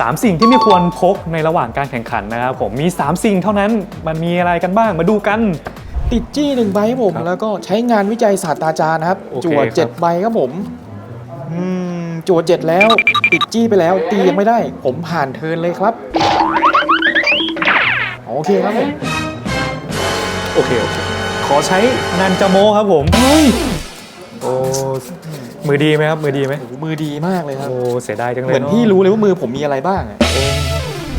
3 สิ่งที่ไม่ควรพกในระหว่างการแข่งขันนะครับผมมี 3 สิ่งเท่านั้นมันมีอะไรกันบ้างมาดูกัน ติดจี้หนึ่งใบครับผม ครับแล้วก็ใช้งานวิจัยศาสตราจารย์นะครับ โอเคจั่วครับ เจ็ดใบครับผมอืมจั่วเจ็ดแล้ว ติดจี้ไปแล้วตียังไม่ได้ ผมผ่านเทิร์นเลยครับ โอเคครับผม โอเคโอเคขอใช้นันจาโมครับผมเฮ้ยโอ้ มือดีไหมครับมือดีไหมโอ้โหมือดีมากเลยครับ โอ้เสียดายจังเลยเหมือนนะพี่รู้เลยว่ามือผมมีอะไรบ้างอะ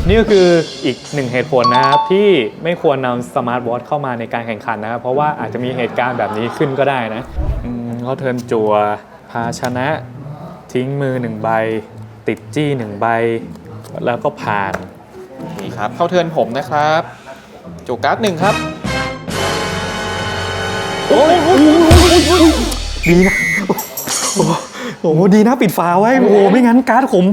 นี่ก็คืออีกหนึ่งเหตุผลนะครับ ที่ไม่ควรนำสมาร์ทวอทเข้ามาในการแข่งขันนะครับ เพราะว่าอาจจะมีเหตุการณ์แบบนี้ขึ้นก็ได้นะอืมเขาเทิร์นจัวภาชนะ ทิ้งมือหนึ่งใบ ติดจี้หนึ่งใบ แล้วก็ผ่านโอเคครับ เข้าเทิร์นผมนะครับจั่วการ์ดหนึ่งครับโอ้ยดีนะ โอ้โหโอ้โหดีนะปิดฝาไว้ โอ้โหไม่งั้นการ์ดผม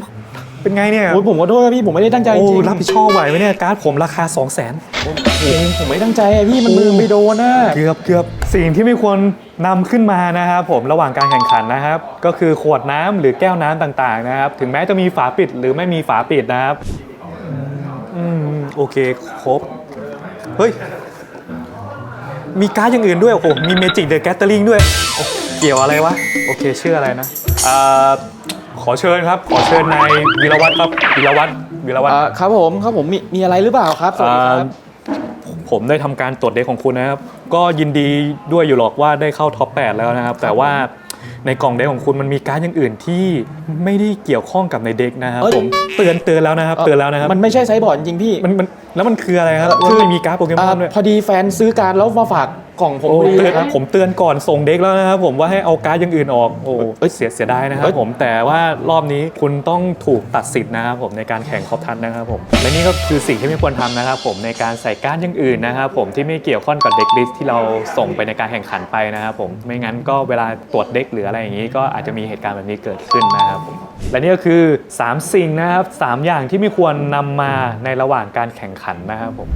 เป็นไงเนี่ยโอ้ยผมขอโทษครับพี่ผมไม่ได้ตั้งใจจโอ้ริงรับผิดชอบไหวไหมเนี่ยการ์ดผมราคา 2 0 0 0 0นผมผมไม่ตั้งใจอะพี่มันมือไม่โดนนะเกือบเกือบสิ่งที่ไม่ควรนำขึ้นมานะครับผมระหว่างการแข่งขันนะครับ ก็คือขวดน้ำหรือแก้วน้ำต่างๆนะครับ ถึงแม้จะมีฝาปิดหรือไม่มีฝาปิดนะครับอืมโอเคครบเฮ้ยมีการ์ดอย่างอื่นด้วยโอ้โหมีเมจิกเดอะแกตเตอริงด้วยโอ้ เกี่ยวอะไรวะ โอเคชื่ออะไรนะอ่าขอเชิญครับ ขอเชิญนายวิรวัตรครับวิรวัตรวิรวัตรอ่าครับผมครับผมมีมีอะไรหรือเปล่าครับสวัสดีครับ อ่าผมได้ทำการตรวจเด็กของคุณนะครับ ก็ยินดีด้วยอยู่หรอกว่าได้เข้าท็อป 8 แล้วนะครับ แต่ว่า ในกล่องเด็กของคุณมันมีการดอย่างอื่นที่ไม่ได้เกี่ยวข้องกับในเด็กนะครับเอ้ย ผมเตือนเตือนแล้วนะครับเตือนแล้วนะครับมันไม่ใช่ไซส์บอร์ดจริงๆพี่มันมันแล้วมันคืออะไรครับเอ่อคือมีการ์ดโปเกมอ่าอนด้วย พอดีแฟนซื้อการดแล้วมาฝากกล่องผมโอ้พอดีเตือนครับ ผมเตือนก่อนส่งเด็กแล้วนะครับผมว่าให้เอาการ์ดอย่างอื่นออกโอ้เอ้ยเสียเสียดายนะครัเอ้บยผมแต่ว่ารอบนี้คุณต้องถูกตัดสิทธิ์นะครับผมในการแข่งคอปทันนะครับผมและนี่ก็คือสิ่งที่ไม่ควรทำนะครับผมในการใส่การ์ดอย่างอื่นนะครับผมที่ไม่เกี่ยวข้องกับเด็กลิสต์ที่เราส่งไปในการแข่งขันไปนะครับผมไม่งั้นก็เวลาตรวจเด็กหรืออะไรอย่างนี้ก็อาจจะมีเหตุการณ์แบบนี้เกิดขึ้นนะครับผมและนี่ก็คือ 3 สิ่งนะครับสามอย่างที่ไม่ควรนำมาในระหว่างการแข่งขันนะครับผม